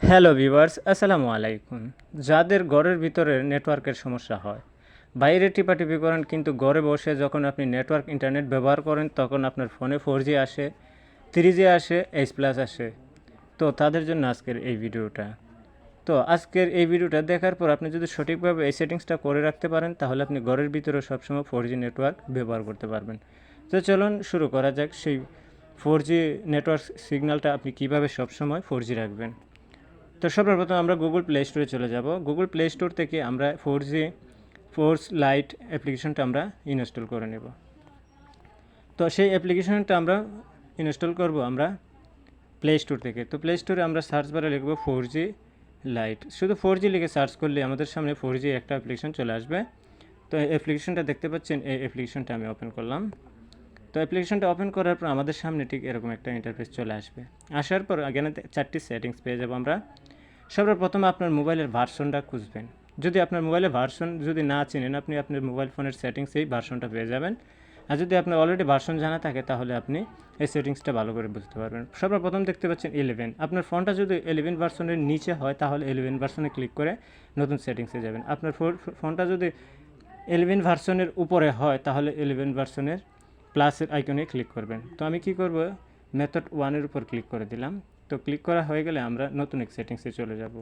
Hello viewers আসসালামু আলাইকুম। যাদের ঘরের ভিতরে নেটওয়ার্কের সমস্যা হয়, বাইরে টিপাটিপি করেন, কিন্তু ঘরে বসে যখন আপনি নেটওয়ার্ক ইন্টারনেট ব্যবহার করেন, তখন আপনার ফোনে ফোর জি আসে, থ্রি জি আসে, এইচ প্লাস আসে। তো তাদের জন্য আজকের এই ভিডিওটা। তো আজকের এই ভিডিওটা দেখার পর আপনি যদি সঠিকভাবে এই সেটিংসটা করে রাখতে পারেন, তাহলে আপনি ঘরের ভিতরে সবসময় ফোর জি নেটওয়ার্ক ব্যবহার করতে পারবেন। তো চলুন শুরু করা যাক, সেই ফোর জি নেটওয়ার্ক সিগন্যালটা আপনি কীভাবে সবসময় ফোর জি রাখবেন। তো সর্বপ্রথম আমরা গুগল প্লে স্টোরে চলে যাব। গুগল প্লে স্টোর থেকে আমরা ফোর জি ফোর্স লাইট অ্যাপ্লিকেশনটা আমরা ইনস্টল করে নেব। তো সেই অ্যাপ্লিকেশনটা আমরা ইনস্টল করব আমরা প্লে স্টোর থেকে। তো প্লে স্টোরে আমরা সার্চ বারে লিখব ফোর জি লাইট শুধু ফোর জি লিখে সার্চ করলে আমাদের সামনে ফোর জি একটা অ্যাপ্লিকেশন চলে আসবে। তো অ্যাপ্লিকেশনটা দেখতে পাচ্ছেন, এই অ্যাপ্লিকেশনটা আমি ওপেন করলাম। তো অ্যাপ্লিকেশনটা ওপেন করার পর আমাদের সামনে ঠিক এরকম একটা ইন্টারফেস চলে আসবে। আসার পর এখানে চারটি সেটিংস পেয়ে যাব আমরা। সর্বপ্রথম আপনার মোবাইলের ভার্সনটা খুঁজবেন। যদি আপনার মোবাইলের ভার্সন যদি না চিনেন, আপনি আপনার মোবাইল ফোনের সেটিংসেই ভার্সনটা পেয়ে যাবেন। আর যদি আপনার অলরেডি ভার্সন জানা থাকে, তাহলে আপনি এই সেটিংসটা ভালো করে বুঝতে পারবেন। সর্বপ্রথম দেখতে পাচ্ছেন ইলেভেন আপনার ফোনটা যদি ইলেভেন ভার্সনের নিচে হয়, তাহলে ইলেভেন ভার্সনে ক্লিক করে নতুন সেটিংসে যাবেন। আপনার ফোনটা যদি ইলেভেন ভার্সনের উপরে হয়, তাহলে ইলেভেন ভার্সনের প্লাসের আইকনে ক্লিক করবেন। তো আমি কি করব? মেথড ওয়ানের উপর ক্লিক করে দিলাম। তো ক্লিক করা হয়ে গেলে আমরা নতুন এক সেটিংসে চলে যাব।